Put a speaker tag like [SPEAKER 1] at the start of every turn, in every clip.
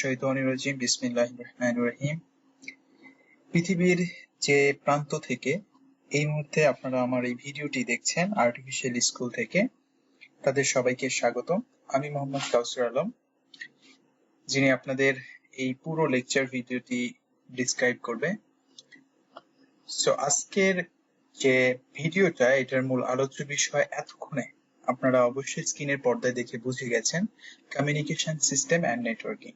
[SPEAKER 1] শাইতানির রাজিম, বিসমিল্লাহির রহমানির রহিম। পৃথিবীর যে প্রান্ত থেকে এই মুহূর্তে আপনারা আমার এই ভিডিওটি দেখছেন আর্টিফিশিয়াল স্কুল থেকে, তাদের সবাইকে স্বাগতম। আমি মোহাম্মদ কাউসার আলম, যিনি আপনাদের এই পুরো লেকচার ভিডিওটি ডিসক্রাইব করবে। সো আজকের যে ভিডিওটা, এটার মূল আলোচ্য বিষয় এতক্ষণে আপনারা অবশ্যই স্ক্রিনের পর্দায় দেখে বুঝে গেছেন communication system and networking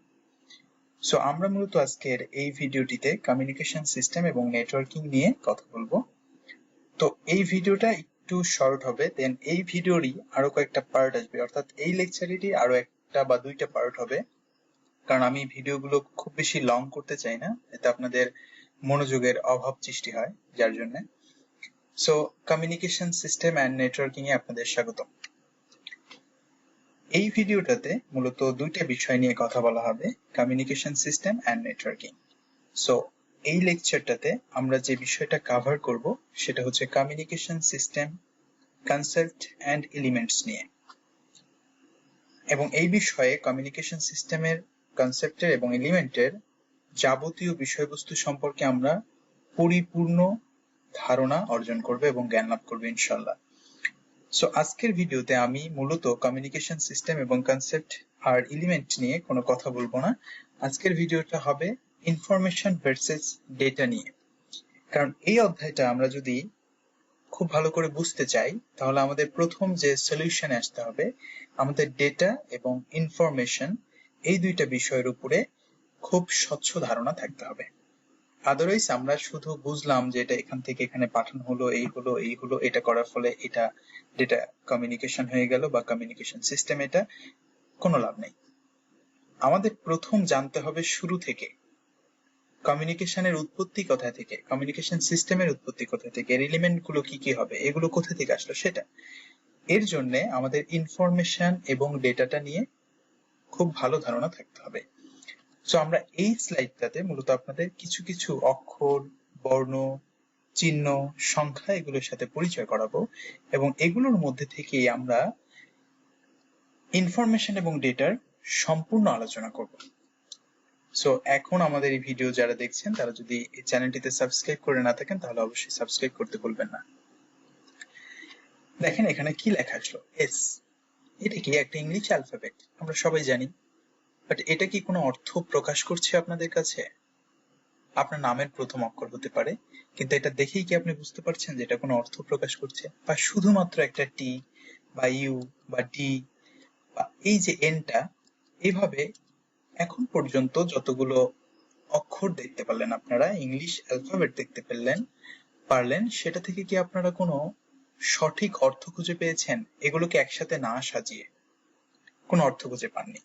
[SPEAKER 1] so আমরা মূলত আজকের এই ভিডিওটিতে কমিউনিকেশন সিস্টেম এবং নেটওয়ার্কিং নিয়ে কথা বলব। তো, এই ভিডিওটা একটু শর্ট হবে দেন এই ভিডিওরই আরও কয়েকটা পার্ট আসবে। অর্থাৎ এই লেকচারেরই আরও একটা বা দুইটা পার্ট হবে। কারণ আমি ভিডিওগুলো খুব বেশি লং করতে চাই না, এতে আপনাদের মনোযোগের অভাব সৃষ্টি হয়, যার জন্য। So communication system and networking এ আপনাদের স্বাগতম। এই ভিডিওটাতে মূলত দুইটা বিষয় নিয়ে কথা বলা হবে communication system and networking so এই লেকচারটাতে আমরা যে বিষয়টা কভার করব, সেটা হচ্ছে communication system concept and elements নিয়ে। এবং এই বিষয়ে কমিউনিকেশন সিস্টেমের কনসেপ্টের এবং এলিমেন্টের যাবতীয় বিষয়বস্তু সম্পর্কে আমরা পরিপূর্ণ ধারণা অর্জন করবে এবং জ্ঞান লাভ করবে ইনশাল্লাহ সো আজকের ভিডিওতে আমি মূলত কমিউনিকেশন সিস্টেম এবং কনসেপ্ট আর এলিমেন্ট নিয়ে কোনো কথা বলব না। আজকের ভিডিওটা হবে ইনফরমেশন ভার্সেস ডেটা নিয়ে। কারণ এই অধ্যায়টা আমরা যদি খুব ভালো করে বুঝতে চাই, তাহলে আমাদের প্রথম যে সলিউশনে আসতে হবে, আমাদের ডেটা এবং ইনফরমেশন এই দুইটা বিষয়ের উপরে খুব স্বচ্ছ ধারণা থাকতে হবে। আদারওয়াইজ আমরা শুধু বুঝলাম যে এটা এখান থেকে এখানে পাঠানো হলো, এই হলো এই হলো, এটা করার ফলে এটা ডেটা কমিউনিকেশন হয়ে গেল বা কমিউনিকেশন সিস্টেম এটা, কোনো লাভ নেই। আমাদের প্রথম জানতে হবে শুরু থেকে। কমিউনিকেশনের উৎপত্তি কোথা থেকে কমিউনিকেশন সিস্টেমের উৎপত্তি কোথা থেকে এর এলিমেন্টগুলো কি কি হবে, এগুলো কোথা থেকে আসলো সেটা। এর জন্য আমাদের ইনফরমেশন এবং ডেটাটা নিয়ে খুব ভালো ধারণা থাকতে হবে। সো আমরা এই স্লাইডটাতে মূলত আপনাদের কিছু কিছু অক্ষর, বর্ণ, চিহ্ন, সংখ্যা এগুলোর সাথে পরিচয় করাবো এবং এগুলোর মধ্যে থেকেই আমরা ইনফরমেশন এবং ডেটার সম্পূর্ণ আলোচনা করব। সো এখন আমাদের এই ভিডিও যারা দেখছেন, তারা যদি এই চ্যানেলটিতে সাবস্ক্রাইব করে না থাকেন, তাহলে অবশ্যই সাবস্ক্রাইব করতে ভুলবেন না। দেখেন এখানে কি লেখা আসলো? এস এটা কি একটা ইংলিশ অ্যালফাবেট আমরা সবাই জানি। বাট এটা কি কোনো অর্থ প্রকাশ করছে আপনাদের কাছে? আপনার নামের প্রথম অক্ষর হতে পারে, কিন্তু এটা দেখেই কি আপনি বুঝতে পারছেন যে এটা কোনো অর্থ প্রকাশ করছে? বা শুধুমাত্র একটা টি বা ইউ বা ডি বা এই যে এনটা এইভাবে এখন পর্যন্ত যতগুলো অক্ষর দেখতে পারলেন আপনারা ইংলিশ অ্যালফাবেট দেখতে পেলেন, পারলেন, সেটা থেকে কি আপনারা কোনো সঠিক অর্থ খুঁজে পেয়েছেন? এগুলোকে একসাথে না সাজিয়ে কোনো অর্থ খুঁজে পাননি।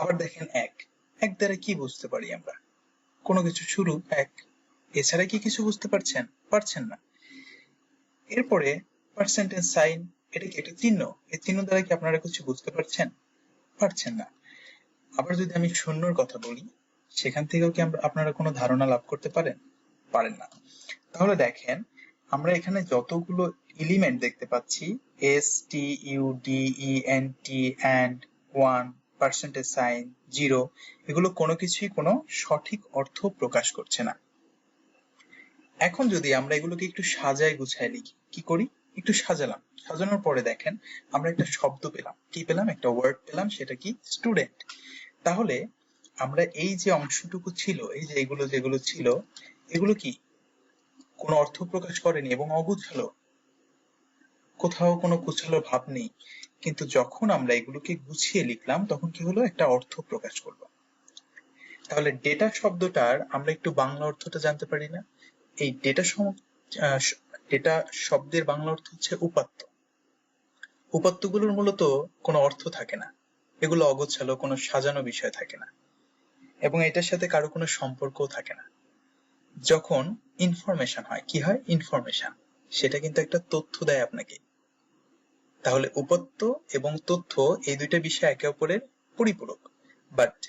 [SPEAKER 1] আবার দেখেন এক। এক দ্বারা কি বুঝতে পারি আমরা? কোনো কিছু শুরু এক। এছাড়া কি কিছু বুঝতে পারছেন? পারছেন না। এরপরে পার্সেন্টেজ সাইন এটা কি একটা চিহ্ন? এই চিহ্ন দ্বারা কি আপনারা কিছু বুঝতে পারছেন? পারছেন না। আবার যদি আমি শূন্যর কথা বলি, সেখান থেকেও কি আপনারা কোনো ধারণা লাভ করতে পারেন? পারেন না। তাহলে দেখেন, আমরা এখানে যতগুলো এলিমেন্ট দেখতে পাচ্ছি S T U D E N T and one percentage sign zero এগুলো কোনো কিছুই কোনো সঠিক অর্থ প্রকাশ করছে না। এখন যদি আমরা এগুলোকে একটু সাজায় গুছায় লিখি, কি করি? একটু সাজালাম। সাজানোর পরে দেখেন, আমরা একটা শব্দ পেলাম। কি পেলাম? একটা ওয়ার্ড পেলাম, সেটা কি? স্টুডেন্ট তাহলে আমরা এই যে অংশটুকু ছিল, এই যে এগুলো যেগুলো ছিল, এগুলো কি? কোনো অর্থ প্রকাশ করেনি এবং অগুছালো। কোথাও কোনো কুছালো ভাব নেই। কিন্তু যখন আমরা এগুলোকে গুছিয়ে লিখলাম, তখন কি হলো? একটা অর্থ প্রকাশ করল। তাহলে ডেটা শব্দটার আমরা একটু বাংলা অর্থটা জানতে পারি না? এই ডেটা ডেটা শব্দের বাংলা অর্থ হচ্ছে উপাত্ত। উপাত্তগুলোর মূলত কোনো অর্থ থাকে না। এগুলো অগোছালো, কোনো সাজানো বিষয় থাকে না। এবং এটার সাথে কারও কোনো সম্পর্কও থাকে না। যখন ইনফরমেশন হয়, কি হয়? ইনফরমেশন সেটা কিন্তু একটা তথ্য দেয় আপনাকে। তাহলে উপাত্ত এবং তথ্য এই দুইটা বিষয় একে অপরের পরিপূরক। বাট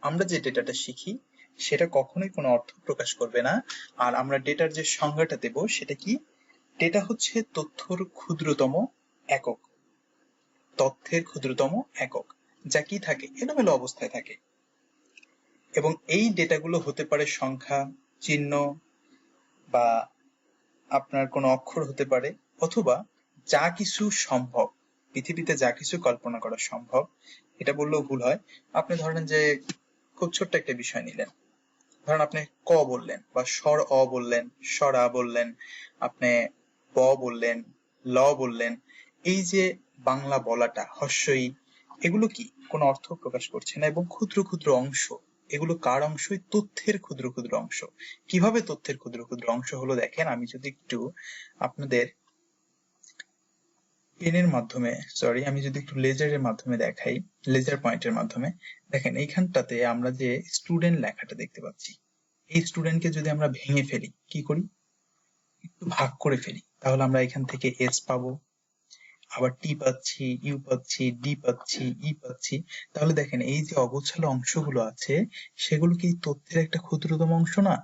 [SPEAKER 1] আমরা যে ডেটাটা শিখি, সেটা কখনোই কোনো অর্থ প্রকাশ করবে না। আর আমরা ডেটার যে সংজ্ঞাটা দেব, সেটা কি? ডেটা হচ্ছে তথ্যর ক্ষুদ্রতম একক। তথ্যের ক্ষুদ্রতম একক, যা কি থাকে? এলোমেলো অবস্থায় থাকে। এবং এই ডেটাগুলো হতে পারে সংখ্যা, চিহ্ন বা আপনার কোনো অক্ষর হতে পারে, অথবা যা কিছু সম্ভব, পৃথিবীতে যা কিছু কল্পনা করা সম্ভব, এটা বললেও ভুল হয়। আপনি ধরেন যে খুব ছোট্ট একটা বিষয় নিলেন। ধরেন আপনি ক বললেন বা স্বর অ বললেন, স্বর বললেন, আপনি ব বললেন, ল বললেন, এই যে বাংলা বলাটা হস্যই এগুলো কি কোনো অর্থ প্রকাশ করছে না? এবং ক্ষুদ্র ক্ষুদ্র অংশ, এগুলো কার অংশই তথ্যের ক্ষুদ্র ক্ষুদ্র অংশ। কীভাবে তথ্যের ক্ষুদ্র ক্ষুদ্র অংশ হলো? দেখেন, আমি যদি একটু আপনাদের পেনের মাধ্যমে সরি আমি যদি একটু লেজারের মাধ্যমে দেখাই লেজার পয়েন্টের মাধ্যমে, দেখেন এইখানটাতে আমরা যে স্টুডেন্ট লেখাটা দেখতে পাচ্ছি, এই স্টুডেন্টকে যদি আমরা ভেঙে ফেলি, কি করি? একটু ভাগ করে ফেলি, তাহলে আমরা এখান থেকে এস পাবো, আবার টি পাচ্ছি ইউ পাচ্ছি ডি পাচ্ছি ই পাচ্ছি, তাহলে দেখেন এই যে অগোছালো অংশগুলো আছে, সেগুলো কি তথ্যের একটা ক্ষুদ্রতম অংশ না?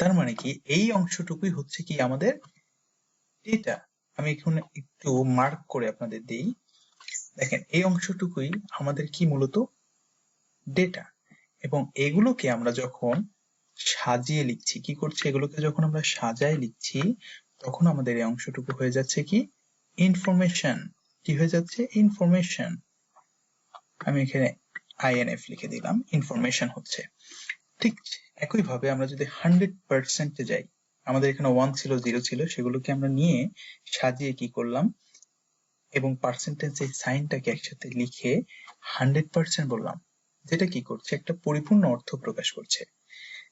[SPEAKER 1] তার মানে কি, এই অংশটুকুই হচ্ছে কি আমাদের ডেটা আমি এখন একটু মার্ক করে আপনাদের দিই। দেখেন, এই অংশটুকুই আমাদের কি মূলত? ডেটা এবং এগুলোকে আমরা যখন সাজিয়ে লিখছি, কি করছি? এগুলোকে যখন আমরা সাজায় লিখছি, তখন আমাদের এই অংশটুকু হয়ে যাচ্ছে কি? ইনফরমেশন কি হয়ে যাচ্ছে? ইনফরমেশন আমি এখানে আইএনএফ লিখে দিলাম ইনফরমেশন হচ্ছে। ঠিক একইভাবে আমরা যদি হান্ড্রেড পার্সেন্টে যাই আমাদের এখানে ওয়ান ছিল জিরো ছিল, সেগুলোকে আমরা নিয়ে সাজিয়ে কি করলাম? এবং পার্সেন্টেজ এই সাইনটাকে একসাথে লিখে হান্ড্রেড পার্সেন্ট বললাম। যেটা কি করছে? একটা পরিপূর্ণ অর্থ প্রকাশ করছে।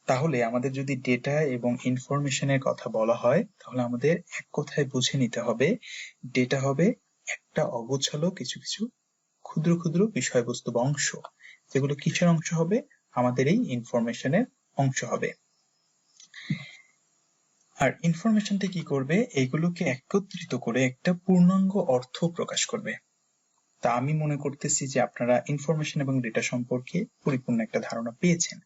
[SPEAKER 1] তাহলে আমাদের যদি ডেটা এবং ইনফরমেশনের কথা বলা হয়, তাহলে আমাদের এক কথায় বুঝে নিতে হবে ডেটা হবে একটা অগোছালো কিছু কিছু ক্ষুদ্র ক্ষুদ্র বিষয়বস্তু বা অংশ। যেগুলো কিসের অংশ হবে? আমাদের এই ইনফরমেশনের অংশ হবে। আর ইনফরমেশনটা কি করবে? এগুলোকে একত্রিত করে একটা পূর্ণাঙ্গ অর্থ প্রকাশ করবে। তা আমি মনে করতেছি যে আপনারা ইনফরমেশন এবং ডেটা সম্পর্কে পরিপূর্ণ একটা ধারণা পেয়েছেন।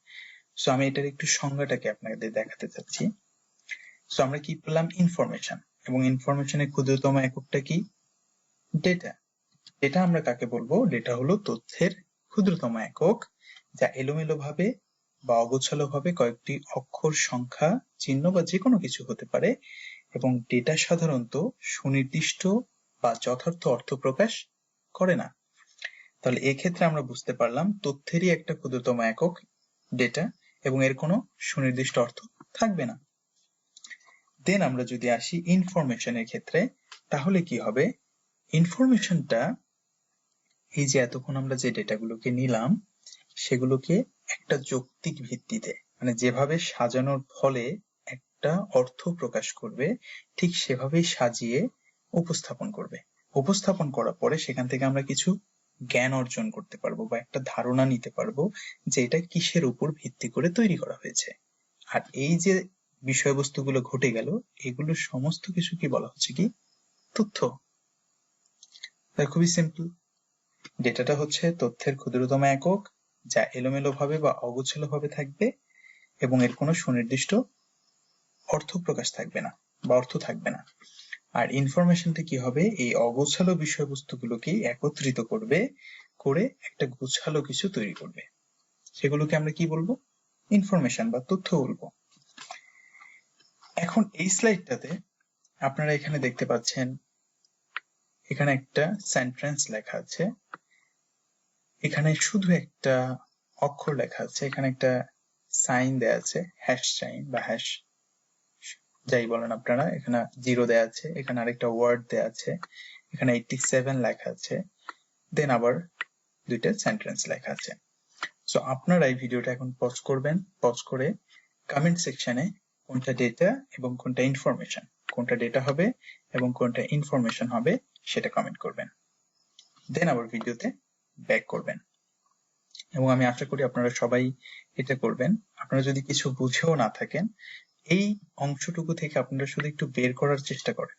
[SPEAKER 1] সো আমি এটার একটু সংজ্ঞাটাকে আপনাদের দেখাতে চাচ্ছি। সো আমরা কি পেলাম? ইনফরমেশন এবং ইনফরমেশনের ক্ষুদ্রতম এককটা কি? ডেটা ডেটা আমরা কাকে বলব? ডেটা হলো তথ্যের ক্ষুদ্রতম একক, যা এলোমেলো ভাবে বা অগোছালো ভাবে কয়েকটি অক্ষর, সংখ্যা, চিহ্ন বা যে কোনো কিছু হতে পারে এবং ডেটা সাধারণত সুনির্দিষ্ট বা যথার্থ অর্থ প্রকাশ করে না। তাহলে এক্ষেত্রে আমরা বুঝতে পারলাম তথ্যেরই একটা ক্ষুদ্রতম একক ডেটা এবং এর কোনো সুনির্দিষ্ট অর্থ থাকবে না। দেন আমরা যদি আসি ইনফরমেশনের ক্ষেত্রে, তাহলে কি হবে? ইনফরমেশনটা এই যে এতক্ষণ আমরা যে ডেটাগুলোকে নিলাম, সেগুলোকে একটা যৌক্তিক ভিত্তিতে মানে যেভাবে সাজানোর ফলে একটা অর্থ প্রকাশ করবে, ঠিক সেভাবেই সাজিয়ে উপস্থাপন করবে। উপস্থাপন করার পরে সেখান থেকে আমরা কিছু জ্ঞান অর্জন করতে পারব বা একটা ধারণা নিতে পারব যে এটা কিসের উপর ভিত্তি করে তৈরি করা হয়েছে। আর এই যে বিষয়বস্তুগুলো ঘটে গেল, এগুলো সমস্ত কিছু কি বলা হচ্ছে কি? তথ্য। খুবই সিম্পল ডেটাটা হচ্ছে তথ্যের ক্ষুদ্রতম একক যা এলোমেলো ভাবে বা অগোছালো ভাবে থাকবে এবং এর কোনো সুনির্দিষ্ট অর্থ প্রকাশ থাকবে না বা অর্থ থাকবে না। আর ইনফরমেশনটা কি হবে? এই অগোছালো বিষয়বস্তুগুলোকে একত্রিত করবে, করে একটা গোছালো কিছু তৈরি করবে। সেগুলোকে আমরা কি বলব? ইনফরমেশন বা তথ্য বলব। এখন এই স্লাইডটাতে আপনারা এখানে দেখতে পাচ্ছেন, এখানে একটা সেন্টেন্স লেখা আছে। এখানে শুধু একটা অক্ষর লেখা আছে, এখানে একটা সাইন দেয়া আছে হ্যাশ সাইন বা হ্যাশ যাই বলেন আপনারা, এখানে জিরো দেয়া আছে, এখানে আরেকটা ওয়ার্ড দেয়া আছে, এখানে এইটটি সেভেন লেখা আছে দেন আবার দুইটা সেন্টেন্স লেখা আছে। সো আপনারা এই ভিডিওটা এখন পজ করবেন পজ করে কমেন্ট সেকশনে কোনটা ডেটা এবং কোনটা ইনফরমেশন কোনটা ডেটা হবে এবং কোনটা ইনফরমেশন হবে সেটা কমেন্ট করবেন। দেন আবার ভিডিওতে ব্যাক করবেন। এবং আমি আশা করি আপনারা সবাই এটা করবেন। আপনারা যদি কিছু বুঝেও না থাকেন, এই অংশটুকু থেকে আপনারা শুধু একটু বের করার চেষ্টা করেন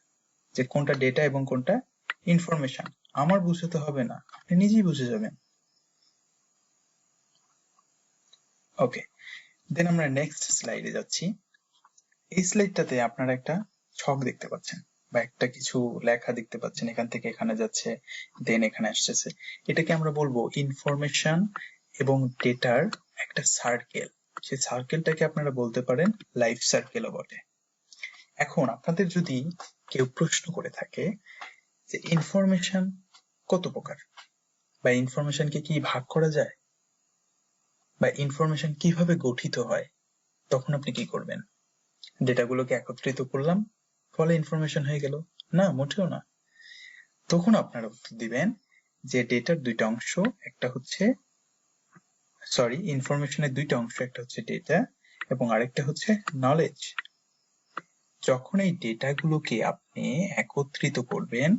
[SPEAKER 1] যে কোনটা ডেটা এবং কোনটা ইনফরমেশন আমার বুঝতে হবে না, আপনি নিজেই বুঝে যাবেন। ওকে দেন আমরা নেক্সট স্লাইডে যাচ্ছি। এই স্লাইডটাতে আপনারা একটা ছক দেখতে পাচ্ছেন বা একটা কিছু লেখা দেখতে পাচ্ছেন। এখান থেকে এখানে যাচ্ছে দেন এখানে আসতেছে। এটাকে আমরা বলব ইনফরমেশন এবং ডেটার একটা সার্কেল সেই সার্কেলটাকে আপনারা বলতে পারেন লাইফ সার্কেলও বটে। এখন আপনাদের যদি কেউ প্রশ্ন করে থাকে যে ইনফরমেশন কত প্রকার? বা ইনফরমেশনকে কি ভাগ করা যায়? বা ইনফরমেশন কীভাবে গঠিত হয়? তখন আপনি কি করবেন? ডেটাগুলোকে একত্রিত করলাম, ফলে ইনফরমেশন হয়ে গেল। না, মোটেও না। তখন আপনারা উত্তর দিবেন যে ডেটার দুইটা অংশ, একটা হচ্ছে সরি ইনফরমেশনের দুইটা অংশ, একটা হচ্ছে ডেটা এবং আরেকটা হচ্ছে নলেজ যখন এই ডেটাগুলোকে আপনি একত্রিত করবেন,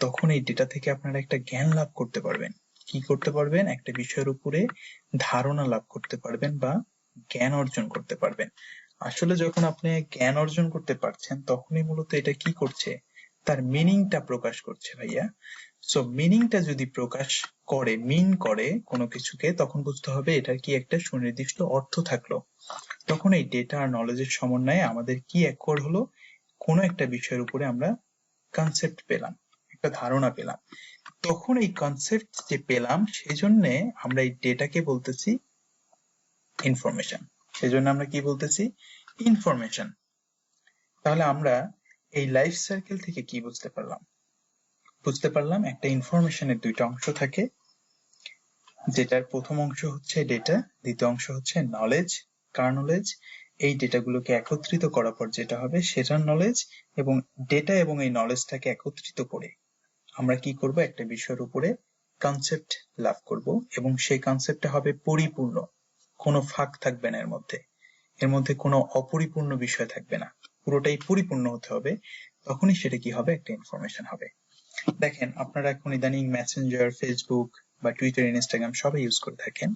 [SPEAKER 1] তখন এই ডেটা থেকে আপনারা একটা জ্ঞান লাভ করতে পারবেন। কি করতে পারবেন? একটা বিষয়ের উপরে ধারণা লাভ করতে পারবেন বা জ্ঞান অর্জন করতে পারবেন। আসলে যখন আপনি জ্ঞান অর্জন করতে পারছেন, তখনই মূলত এটা কি করছে? তার মিনিংটা প্রকাশ করছে, ভাইয়া। সো মিনিংটা যদি প্রকাশ করে মিন করে কোনো কিছুকে, তখন বুঝতে হবে এটার কি একটা সুনির্দিষ্ট অর্থ থাকল। তখন এই ডেটা আর নলেজের সমন্বয়ে আমাদের কি অ্যাকর্ড হলো, কোনো একটা বিষয়ের উপরে আমরা কনসেপ্ট পেলাম, একটা ধারণা পেলাম। তখন এই কনসেপ্ট যে পেলাম সেই জন্য আমরা এই ডেটাকে বলতেছি ইনফরমেশন সেজন্য আমরা কি বলতেছি? ইনফরমেশন তাহলে আমরা এই লাইফ সার্কেল থেকে কি বুঝতে পারলাম? বুঝতে পারলাম, একটা ইনফরমেশনের দুইটা অংশ থাকে। যেটার প্রথম অংশ হচ্ছে ডেটা দ্বিতীয় অংশ হচ্ছে নলেজ কার নলেজ এই ডেটাগুলোকে একত্রিত করার পর যেটা হবে, সেটার নলেজ এবং ডেটা এবং এই নলেজটাকে একত্রিত করে আমরা কি করব, একটা বিষয়ের উপরে কনসেপ্ট লাভ করব এবং সেই কনসেপ্টটা হবে পরিপূর্ণ। কোনো ফাঁক থাকবে না এর মধ্যে। এর মধ্যে কোনো অপরিপূর্ণ বিষয় থাকবে না। পুরোটাই পরিপূর্ণ হতে হবে। তখনই সেটা কি হবে, একটা ইনফরমেশন হবে। দেখেন, আপনারা এখন ইদানিং মেসেঞ্জার ফেসবুক বা টুইটার ইনস্টাগ্রাম সবাই ইউজ করে থাকেন।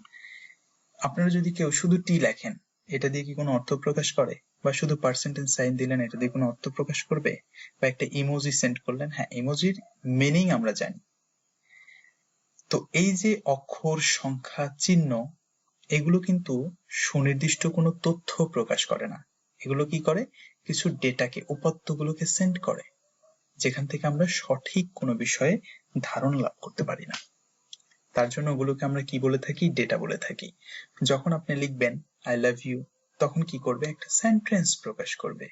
[SPEAKER 1] আপনারা যদি কেউ শুধু টি লেখেন, এটা দিয়ে কি কোনো অর্থ প্রকাশ করে? বা শুধু পার্সেন্টেজ সাইন দিলেন, এটা দিয়ে কোনো অর্থ প্রকাশ করবে? বা একটা ইমোজি সেন্ড করলেন হ্যাঁ ইমোজির মিনিং আমরা জানি। তো এই যে অক্ষর, সংখ্যা, চিহ্ন, এগুলো কিন্তু সুনির্দিষ্ট কোনো তথ্য প্রকাশ করে না। এগুলো কি করে? কিছু ডেটাকে উপাত্তগুলোকে সেন্ড করে। যেখান থেকে আমরা সঠিক কোনো বিষয়ে ধারণা লাভ করতে পারি না। তার জন্য ওগুলোকে আমরা কি বলে থাকি? ডেটা বলে থাকি। যখন আপনি লিখবেন আই লাভ ইউ তখন কি করবে? একটা সেন্টেন্স প্রকাশ করবে।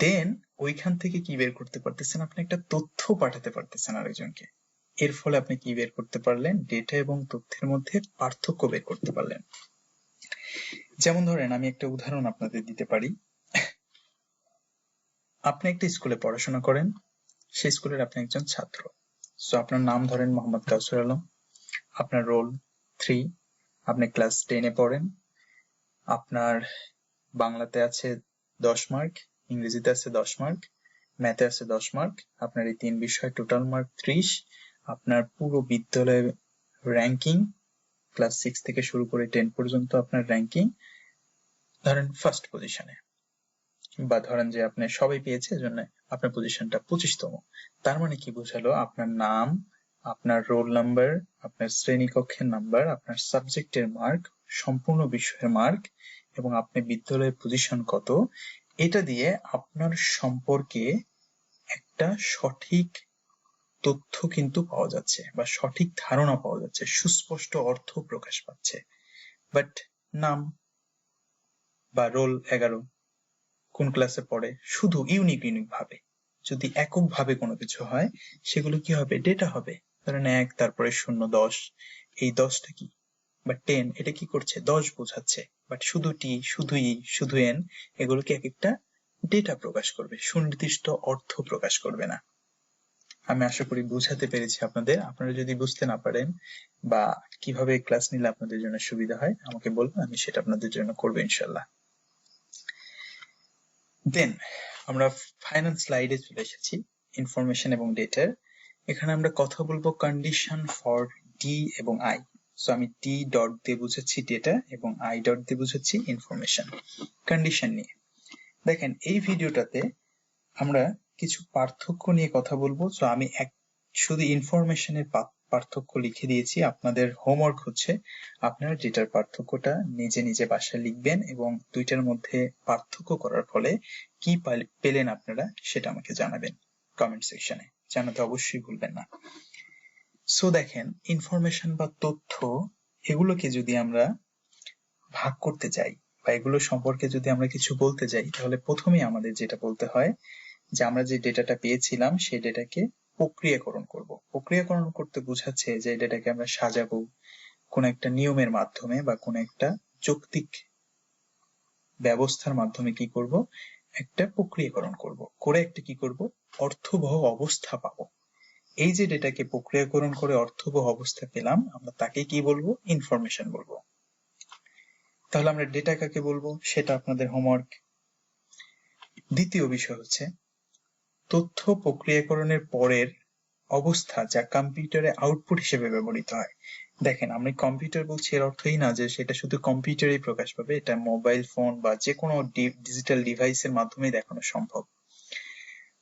[SPEAKER 1] দেন ওইখান থেকে কি বের করতে পারতেছেন? আপনি একটা তথ্য পাঠাতে পারতেছেন আরেকজনকে। এর ফলে আপনি কি বের করতে পারলেন? ডেটা এবং তথ্যের মধ্যে পার্থক্য বের করতে পারলেন। যেমন ধরেন, আমি একটা উদাহরণ আপনাদের দিতে পারি। আপনি একটি স্কুলে পড়াশোনা করেন, সেই স্কুলের আপনি একজন ছাত্র। সো আপনার নাম ধরেন মোহাম্মদ কাউসুর আলম। আপনার রোল থ্রি আপনি ক্লাস টেনে পড়েন। আপনার বাংলাতে আছে দশ মার্ক ইংরেজিতে আছে দশ মার্ক ম্যাথে আছে দশ মার্ক আপনার এই তিন বিষয় টোটাল মার্ক ত্রিশ, আপনার পুরো বিদ্যালয়ের র্যাঙ্কিং ক্লাস সিক্স থেকে শুরু করে টেন পর্যন্ত আপনার র্যাঙ্কিং ধরেন ফার্স্ট পজিশনে বা ধরেন যে আপনি সবাই পেয়েছে এজন্য আপনার পজিশনটা পঁচিশতম। তার মানে কি বোঝালো? আপনার নাম, আপনার রোল নাম্বার আপনার শ্রেণীকক্ষের নাম্বার আপনার সাবজেক্টের মার্ক সম্পূর্ণ বিষয়ের মার্ক এবং আপনি বিদ্যালয়ের পজিশন কত? এটা দিয়ে আপনার সম্পর্কে একটা সঠিক তথ্য কিন্তু পাওয়া যাচ্ছে বা সঠিক ধারণা পাওয়া যাচ্ছে, সুস্পষ্ট অর্থ প্রকাশ পাচ্ছে। বাট নাম বা রোল এগারো কোন ক্লাসে পড়ে, শুধু ইউনিক ইউনিক ভাবে। যদি একক ভাবে কোনো কিছু হয়, সেগুলো কি হবে? ডেটা হবে। ধরেন এক, তারপরে শূন্য, দশ। এই দশটা কি? বা টেন এটা কি করছে? দশ বোঝাচ্ছে। বাট শুধু টি শুধু ই শুধু এন এগুলোকে এক একটা ডেটা প্রকাশ করবে। সুনির্দিষ্ট অর্থ প্রকাশ করবে না। আমি আশা করি বুঝাতে পেরেছি আপনাদের। আপনারা যদি বুঝতে না পারেন বা কীভাবে ক্লাস নিলে আপনাদের জন্য সুবিধা হয়, আমাকে বলবেন, আমি সেটা আপনাদের জন্য করব ইনশাল্লাহ। দেন আমরা ফাইনাল স্লাইডে চলে এসেছি ইনফরমেশন এবং ডেটার এখানে আমরা কথা বলব কন্ডিশন ফর ডি এবং আই সো আমি টি ডট দিয়ে বুঝাচ্ছি ডেটা এবং আই ডট দিয়ে বুঝাচ্ছি ইনফরমেশন কন্ডিশন নিয়ে। দেখেন, এই ভিডিওটাতে আমরা কিছু পার্থক্য নিয়ে কথা বলব। সো আমি এক শুধু ইনফরমেশনের পার্থক্য লিখে দিয়েছি, আপনাদের হোমওয়ার্ক হচ্ছে আপনারা ডেটার পার্থক্যটা নিজে নিজে বাসায় লিখবেন এবং দুইটার মধ্যে পার্থক্য করার ফলে কি পেলেন আপনারা সেটা আমাকে জানাবেন কমেন্ট সেকশনে জানাতে অবশ্যই ভুলবেন না। সো দেখেন ইনফরমেশন বা তথ্য এগুলোকে যদি আমরা ভাগ করতে যাই বা এগুলো সম্পর্কে যদি আমরা কিছু বলতে যাই, তাহলে প্রথমেই আমাদের যেটা বলতে হয় যে আমরা যে ডেটাটা পেয়েছিলাম, সেই ডেটাকে প্রক্রিয়াকরণ করব। প্রক্রিয়াকরণ করতে বোঝাচ্ছে যে ডেটাকে আমরা সাজাবো কোন একটা নিয়মের মাধ্যমে বা কোন একটা যৌক্তিক ব্যবস্থার মাধ্যমে কি করব? একটা প্রক্রিয়াকরণ করব। করে একটা কি করব? অর্থবহ অবস্থা পাবো। এই যে ডেটাকে প্রক্রিয়াকরণ করে অর্থবহ অবস্থা পেলাম, আমরা তাকে কি বলব? ইনফরমেশন বলব। তাহলে আমরা ডেটা কাকে বলব? সেটা আপনাদের হোমওয়ার্ক। দ্বিতীয় বিষয় হচ্ছে তথ্য প্রক্রিয়াকরণের পরের অবস্থা যা কম্পিউটারে আউটপুট হিসেবে ব্যবহৃত হয়। দেখেন, আমি কম্পিউটার বলছি এর অর্থই না যে সেটা শুধু কম্পিউটারেই প্রকাশ পাবে, এটা মোবাইল ফোন বা যে কোনো ডিজিটাল ডিভাইসের মাধ্যমে দেখানো সম্ভব।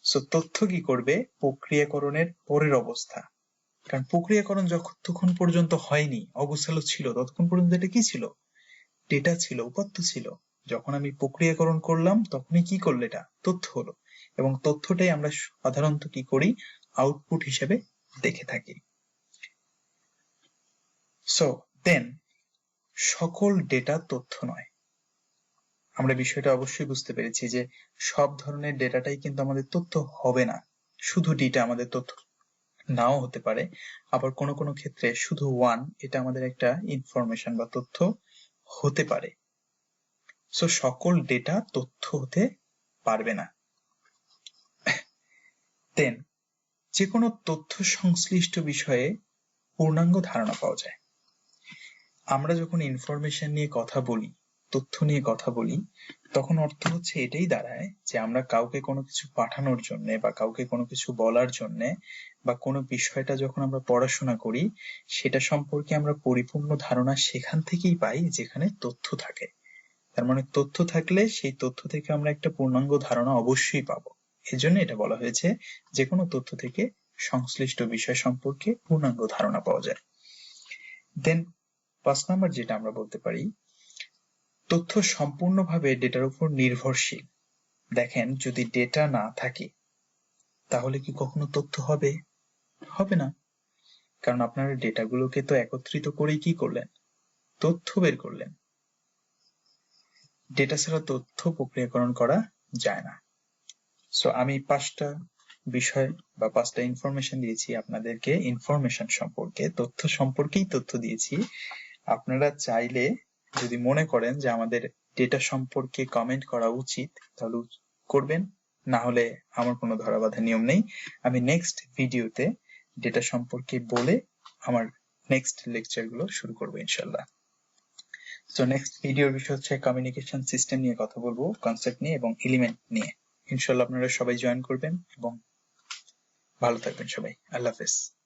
[SPEAKER 1] সো তথ্য কি করবে? প্রক্রিয়াকরণের পরের অবস্থা। কারণ প্রক্রিয়াকরণ যতক্ষণ পর্যন্ত হয়নি অবস্থালো ছিল, ততক্ষণ পর্যন্ত এটা কি ছিল? ডেটা ছিল, উপাত্ত ছিল। যখন আমি প্রক্রিয়াকরণ করলাম, তখনই কি করল এটা? তথ্য হলো। এবং তথ্যটাই আমরা সাধারণত কি করি? আউটপুট হিসেবে দেখে থাকি। সো দেন সকল ডেটা তথ্য নয়। আমরা বিষয়টা অবশ্যই বুঝতে পেরেছি যে সব ধরনের ডেটাটাই কিন্তু আমাদের তথ্য হবে না। শুধু ডিটা আমাদের তথ্য নাও হতে পারে। আবার কোনো কোনো ক্ষেত্রে শুধু ওয়ান এটা আমাদের একটা ইনফরমেশন বা তথ্য হতে পারে। সো সকল ডেটা তথ্য হতে পারবে না। দেন যে কোনো তথ্য সংশ্লিষ্ট বিষয়ে পূর্ণাঙ্গ ধারণা পাওয়া যায়। আমরা যখন ইনফরমেশন নিয়ে কথা বলি, তথ্য নিয়ে কথা বলি, তখন অর্থ হচ্ছে এটাই দাঁড়ায় যে আমরা কাউকে কোনো কিছু পাঠানোর জন্য বা কাউকে কোনো কিছু বলার জন্য বা কোনো বিষয়টা যখন আমরা পড়াশোনা করি, সেটা সম্পর্কে আমরা পরিপূর্ণ ধারণা সেখান থেকেই পাই যেখানে তথ্য থাকে। তার মানে তথ্য থাকলে সেই তথ্য থেকে আমরা একটা পূর্ণাঙ্গ ধারণা অবশ্যই পাবো। এজন্য এটা বলা হয়েছে যে কোনো তথ্য থেকে সংশ্লিষ্ট বিষয় সম্পর্কে পূর্ণাঙ্গ ধারণা পাওয়া যায়। দেন পাঁচ নাম্বার যেটা আমরা বলতে পারি, তথ্য সম্পূর্ণভাবে ডেটার উপর নির্ভরশীল। দেখেন, যদি ডেটা না থাকে, তাহলে কি কখনো তথ্য হবে? হবে না। কারণ আপনারা ডেটাগুলোকে তো একত্রিত করেই কি করলেন? তথ্য বের করলেন। ডেটা ছাড়া তথ্য প্রক্রিয়াকরণ করা যায় না। সো আমি পাঁচটা বিষয় বা পাঁচটা ইনফরমেশন দিয়েছি আপনাদেরকে। ইনফরমেশন সম্পর্কে, তথ্য সম্পর্কেই তথ্য দিয়েছি। আপনারা চাইলে যদি মনে করেন যে আমাদের ডেটা সম্পর্কে কমেন্ট করা উচিত, তাহলে করবেন। না হলে আমার কোনো ধরা ধরাবাধা নিয়ম নেই। আমি নেক্সট ভিডিওতে ডেটা সম্পর্কে বলে আমার নেক্সট লেকচারগুলো শুরু করব ইনশাল্লাহ তো নেক্সট ভিডিওর বিষয় হচ্ছে কমিউনিকেশন সিস্টেম নিয়ে কথা বলব কনসেপ্ট নিয়ে এবং এলিমেন্ট নিয়ে। ইনশাল্লাহ আপনারা সবাই জয়েন করবেন এবং ভালো থাকবেন সবাই। আল্লাহ হাফেজ।